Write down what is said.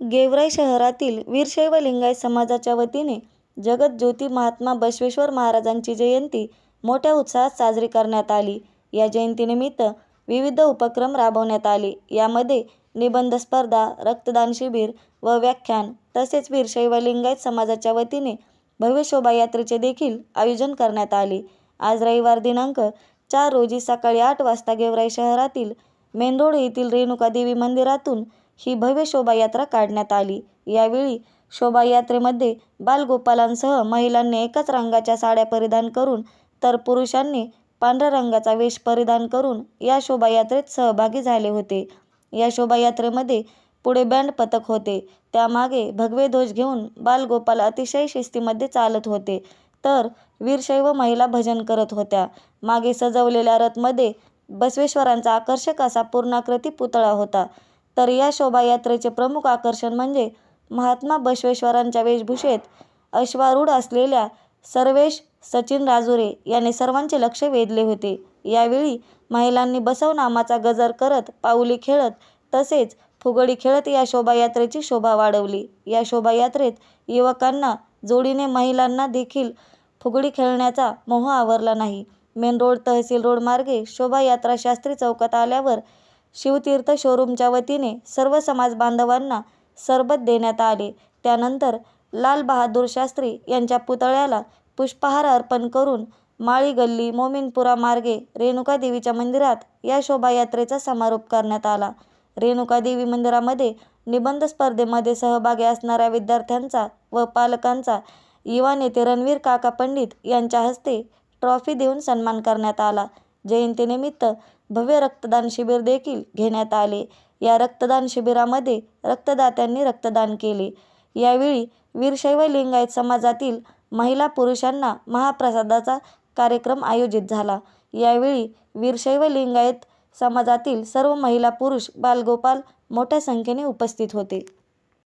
गेवराई शहरातील वीरशैव लिंगायत समाजाच्या वतीने जगद्ज्योती महात्मा बसवेश्वर महाराजांची जयंती मोठ्या उत्साहात साजरी करण्यात आली. या जयंतीनिमित्त विविध उपक्रम राबवण्यात आले. यामध्ये निबंध स्पर्धा, रक्तदान शिबिर व व्याख्यान तसेच वीरशैव लिंगायत समाजाच्या वतीने भव्य शोभायात्रेचे देखील आयोजन करण्यात आले. आज रविवार दिनांक चार रोजी सकाळी आठ वाजता गेवराई शहरातील मेन रोड येथील रेणुकादेवी मंदिरातून ही भव्य शोभायात्रा काढण्यात आली. यावेळी शोभायात्रेमध्ये बालगोपालांसह महिलांनी एकाच रंगाच्या साड्या परिधान करून तर पुरुषांनी पांढऱ्या रंगाचा वेष परिधान करून या शोभायात्रेत सहभागी झाले होते. या शोभायात्रेमध्ये पुढे बँड पथक होते, त्यामागे भगवे ध्वज घेऊन बालगोपाल अतिशय शिस्तीमध्ये चालत होते तर वीरशैव महिला भजन करत होत्या. मागे सजवलेल्या रथमध्ये बसवेश्वरांचा आकर्षक असा पूर्णाकृती पुतळा होता. तर या शोभायात्रेचे प्रमुख आकर्षण म्हणजे महात्मा बसवेश्वरांच्या वेशभूषेत अश्वारूढ असलेल्या सर्वेश सचिन राजुरे याने सर्वांचे लक्ष वेधले होते. यावेळी महिलांनी बसवनामाचा गजर करत, पाऊली खेळत तसेच फुगडी खेळत या शोभायात्रेची शोभा वाढवली. या शोभायात्रेत युवकांना जोडीने महिलांना देखील फुगडी खेळण्याचा मोह आवरला नाही. मेन रोड तहसील रोड मार्गे शोभायात्रा शास्त्री चौकात आल्यावर शिवतीर्थ शोरूमच्या वतीने सर्व समाज बांधवांना सरबत देण्यात आले. त्यानंतर लालबहादूर शास्त्री यांच्या पुतळ्याला पुष्पहार अर्पण करून माळी गल्ली, मोमीनपुरा मार्गे रेणुकादेवीच्या मंदिरात या शोभायात्रेचा समारोप करण्यात आला. रेणुकादेवी मंदिरामध्ये निबंध स्पर्धेमध्ये सहभागी असणाऱ्या विद्यार्थ्यांचा व पालकांचा युवा नेते रणवीर काका पंडित यांच्या हस्ते ट्रॉफी देऊन सन्मान करण्यात आला. जयंतीनिमित्त भव्य रक्तदान शिबिर देखील घेण्यात आले. या रक्तदान शिबिरामध्ये रक्तदात्यांनी रक्तदान केले. यावेळी वीरशैव लिंगायत समाजातील महिला पुरुषांना महाप्रसादाचा कार्यक्रम आयोजित झाला. यावेळी वीरशैव लिंगायत समाजातील सर्व महिला पुरुष बालगोपाल मोठ्या संख्येने उपस्थित होते.